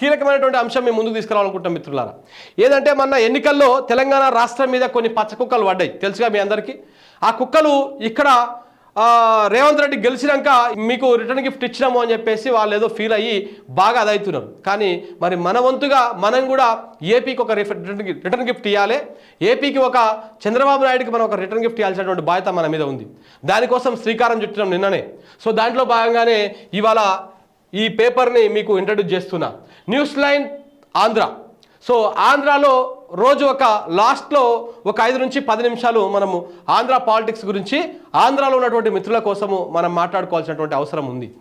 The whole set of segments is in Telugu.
కీలకమైనటువంటి అంశం మేము ముందుకు తీసుకురావాలనుకుంటాం మిత్రులారా. ఏదంటే మొన్న ఎన్నికల్లో తెలంగాణ రాష్ట్రం మీద కొన్ని పచ్చ కుక్కలు పడ్డాయి. తెలుసుగా మీ అందరికీ? ఆ కుక్కలు ఇక్కడ రేవంత్ రెడ్డి గెలిచినాక మీకు రిటర్న్ గిఫ్ట్ ఇచ్చినాము అని చెప్పేసి వాళ్ళు ఏదో ఫీల్ అయ్యి బాగా అదవుతున్నారు కానీ మరి మన వంతుగా మనం కూడా ఏపీకి ఒక రిఫ- రిటర్న్ రిటర్న్ గిఫ్ట్ ఇవ్వాలి ఏపీకి ఒక చంద్రబాబు నాయుడుకి మనం ఒక రిటర్న్ గిఫ్ట్ ఇవ్వాల్సినటువంటి బాధ్యత మన మీద ఉంది. దానికోసం శ్రీకారం చుట్టినాం నిన్ననే. సో దాంట్లో భాగంగానే ఇవాళ ఈ పేపర్ని మీకు ఇంట్రడ్యూస్ చేస్తున్నా. News line Andhra. సో ఆంధ్రాలో రోజు ఒక లాస్ట్లో ఒక ఐదు నుంచి పది నిమిషాలు మనము ఆంధ్ర పాలిటిక్స్ గురించి ఆంధ్రాలో ఉన్నటువంటి మిత్రుల కోసము మనం మాట్లాడుకోవాల్సినటువంటి అవసరం ఉంది.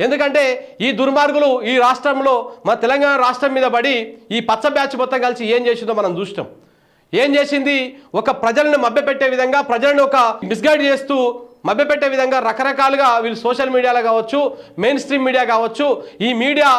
ఎందుకంటే ఈ దుర్మార్గులు ఈ రాష్ట్రంలో మన తెలంగాణ రాష్ట్రం మీద పడి ఈ పచ్చ బ్యాచ్ మొత్తం కలిసి ఏం చేసిందో మనం చూసినాం. ఏం చేసింది? ఒక ప్రజలను మభ్యపెట్టే విధంగా ప్రజలను ఒక మిస్గైడ్ చేస్తూ మభ్యపెట్టే విధంగా రకరకాలుగా వీళ్ళు సోషల్ మీడియాలో కావచ్చు మెయిన్ స్ట్రీమ్ మీడియా కావచ్చు ఈ మీడియా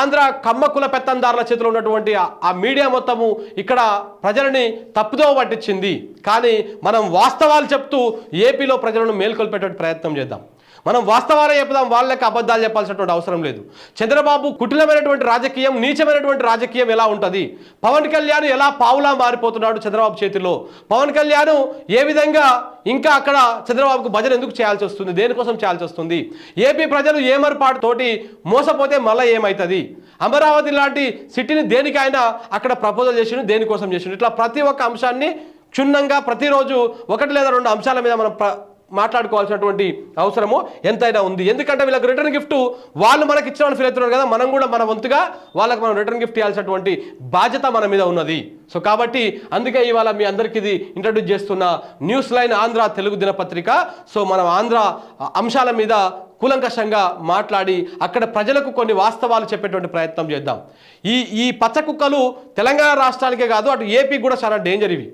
ఆంధ్ర కమ్మకుల పెత్తందారుల చేతిలో ఉన్నటువంటి ఆ- ఆ మీడియా మొత్తము ఇక్కడ ప్రజలని తప్పుదో పట్టించింది. కానీ మనం వాస్తవాలు చెప్తూ ఏపీలో ప్రజలను మేల్కొల్పేటువంటి ప్రయత్నం చేద్దాం. మనం వాస్తవాలే చెప్దాం వాళ్ళకి అబద్ధాలు చెప్పాల్సినటువంటి అవసరం లేదు. చంద్రబాబు కుటిలమైనటువంటి రాజకీయం నీచమైనటువంటి రాజకీయం ఎలా ఉంటుంది? పవన్ కళ్యాణ్ ఎలా పావులా మారిపోతున్నాడు చంద్రబాబు చేతిలో? పవన్ కళ్యాణ్ ఏ విధంగా ఇంకా అక్కడ చంద్రబాబుకు భజన ఎందుకు చేయాల్సి వస్తుంది? దేనికోసం చేయాల్సి వస్తుంది? ఏపీ ప్రజలు ఏమర్పాటు తోటి మోసపోతే మళ్ళీ ఏమవుతుంది అమరావతి లాంటి సిటీని దేనికైనా అక్కడ ప్రపోజల్ చేసిండు దేనికోసం చేసిండు? ఇట్లా ప్రతి ఒక్క అంశాన్ని క్షుణ్ణంగా ప్రతిరోజు ఒకటి లేదా రెండు అంశాల మీద మనం మాట్లాడుకోవాల్సినటువంటి అవసరము ఎంతైనా ఉంది. ఎందుకంటే వీళ్ళకి రిటర్న్ గిఫ్ట్ వాళ్ళు మనకి ఇచ్చిన ఫీల్ అవుతున్నారు కదా మనం కూడా మన వంతుగా వాళ్ళకి మనం రిటర్న్ గిఫ్ట్ ఇవ్వాల్సినటువంటి బాధ్యత మన మీద ఉన్నది. సో కాబట్టి అందుకే ఇవాళ మీ అందరికీ ఇది ఇంట్రడ్యూస్ చేస్తున్న న్యూస్ లైన్ ఆంధ్ర తెలుగు దినపత్రిక. సో మనం ఆంధ్ర అంశాల మీద కూలంకషంగా మాట్లాడి అక్కడ ప్రజలకు కొన్ని వాస్తవాలు చెప్పేటువంటి ప్రయత్నం చేద్దాం. ఈ ఈ పచ్చ కుక్కలు తెలంగాణ రాష్ట్రానికే కాదు అటు ఏపీ కూడా చాలా డేంజర్ ఇవి.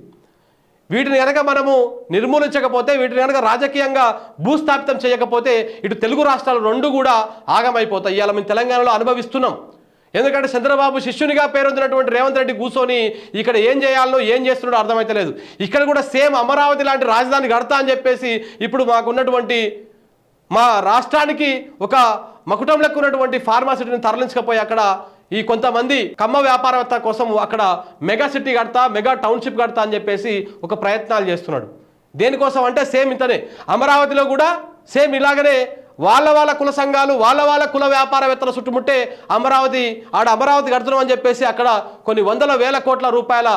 వీటిని కనుక మనము నిర్మూలించకపోతే వీటిని కనుక రాజకీయంగా భూస్థాపితం చేయకపోతే ఇటు తెలుగు రాష్ట్రాలు రెండు కూడా ఆగమైపోతాయి. ఇవాళ మేము తెలంగాణలో అనుభవిస్తున్నాం. ఎందుకంటే చంద్రబాబు శిష్యునిగా పేరొందినటువంటి రేవంత్ రెడ్డి కూర్చొని ఇక్కడ ఏం చేయాలో ఏం చేస్తున్నాడో అర్థమైతలేదు ఇక్కడ కూడా సేమ్ అమరావతి లాంటి రాజధాని కడతా అని చెప్పేసి ఇప్పుడు మాకున్నటువంటి మా రాష్ట్రానికి ఒక మకుటంలకు ఉన్నటువంటి ఫార్మాసిటీని తరలించకపోయి అక్కడ ఈ కొంతమంది కమ్మ వ్యాపారవేత్త కోసం అక్కడ మెగా సిటీ కడతా మెగా టౌన్షిప్ కడతా అని చెప్పేసి ఒక ప్రయత్నాలు చేస్తున్నాడు. దేనికోసం అంటే సేమ్ ఇంతనే. అమరావతిలో కూడా సేమ్ ఇలాగనే వాళ్ళ వాళ్ళ కుల సంఘాలు వాళ్ళ వాళ్ళ కుల వ్యాపారవేత్తల చుట్టుముట్టే అమరావతి ఆడ అమరావతి కడుతున్నాం అని చెప్పేసి అక్కడ కొన్ని వందల వేల కోట్ల రూపాయల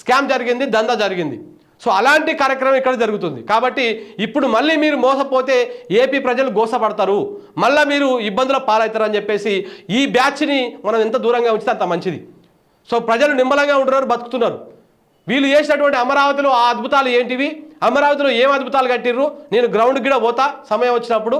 స్కామ్ జరిగింది దందా జరిగింది. సో అలాంటి కార్యక్రమం ఇక్కడ జరుగుతుంది. కాబట్టి ఇప్పుడు మళ్ళీ మీరు మోసపోతే ఏపీ ప్రజలు గోసపడతారు. మళ్ళీ మీరు ఇబ్బందుల పాలవుతారని చెప్పేసి ఈ బ్యాచ్ని మనం ఎంత దూరంగా ఉంచితే అంత మంచిది. సో ప్రజలు నిమ్మలంగా ఉంటున్నారు బతుకుతున్నారు. వీళ్ళు చేసినటువంటి అమరావతిలో ఆ అద్భుతాలు ఏంటివి? అమరావతిలో ఏం అద్భుతాలు కట్టిర్రు? నేను గ్రౌండ్ కూడా పోతా సమయం వచ్చినప్పుడు.